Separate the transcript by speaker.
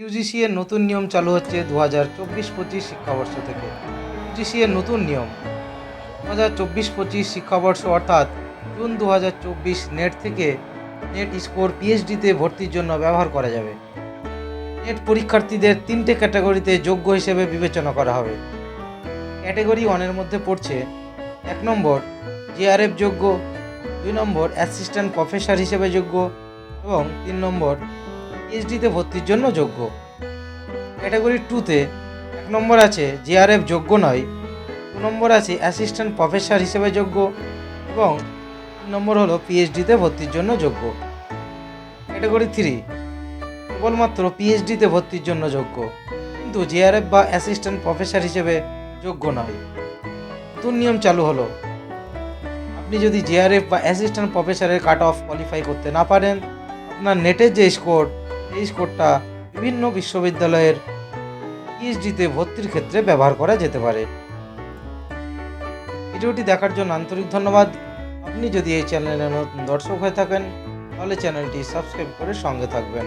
Speaker 1: UGC এর নতুন নিয়ম চালু হচ্ছে দু হাজার চব্বিশ পঁচিশ শিক্ষাবর্ষ থেকে। ইউজিসি এর নতুন নিয়ম দু হাজার চব্বিশ পঁচিশ শিক্ষাবর্ষ অর্থাৎ জুন দু হাজার চব্বিশ নেট থেকে নেট স্কোর পিএইচডিতে ভর্তির জন্য ব্যবহার করা যাবে। নেট পরীক্ষার্থীদের তিনটে ক্যাটাগরিতে যোগ্য হিসেবে বিবেচনা করা হবে। ক্যাটাগরি ওয়ানের মধ্যে পড়ছে, এক নম্বর জেআরএফ যোগ্য, দুই নম্বর অ্যাসিস্ট্যান্ট প্রফেসর হিসেবে যোগ্য এবং তিন নম্বর পিএইচডিতে ভর্তির জন্য যোগ্য। ক্যাটাগরি টুতে এক নম্বর আছে জেআরএফ যোগ্য নয়, দু নম্বর আছে অ্যাসিস্ট্যান্ট প্রফেসর হিসেবে যোগ্য এবং তিন নম্বর হলো পিএইচডিতে ভর্তির জন্য যোগ্য। ক্যাটাগরি থ্রি কেবলমাত্র পিএইচডিতে ভর্তির জন্য যোগ্য, কিন্তু জেআরএফ বা অ্যাসিস্ট্যান্ট প্রফেসর হিসেবে যোগ্য নয়। নতুন নিয়ম চালু হলো। আপনি যদি জেআরএফ বা অ্যাসিস্ট্যান্ট প্রফেসরের কাট অফ কোয়ালিফাই করতে না পারেন, আপনার নেটের যে স্কোর এই স্কোরটা বিভিন্ন বিশ্ববিদ্যালয়ের পিএইচডিতে ভর্তির ক্ষেত্রে ব্যবহার করা যেতে পারে। ভিডিওটি দেখার জন্য আন্তরিক ধন্যবাদ। আপনি যদি এই চ্যানেলের নতুন দর্শক হয়ে থাকেন, তাহলে চ্যানেলটি সাবস্ক্রাইব করে সঙ্গে থাকবেন।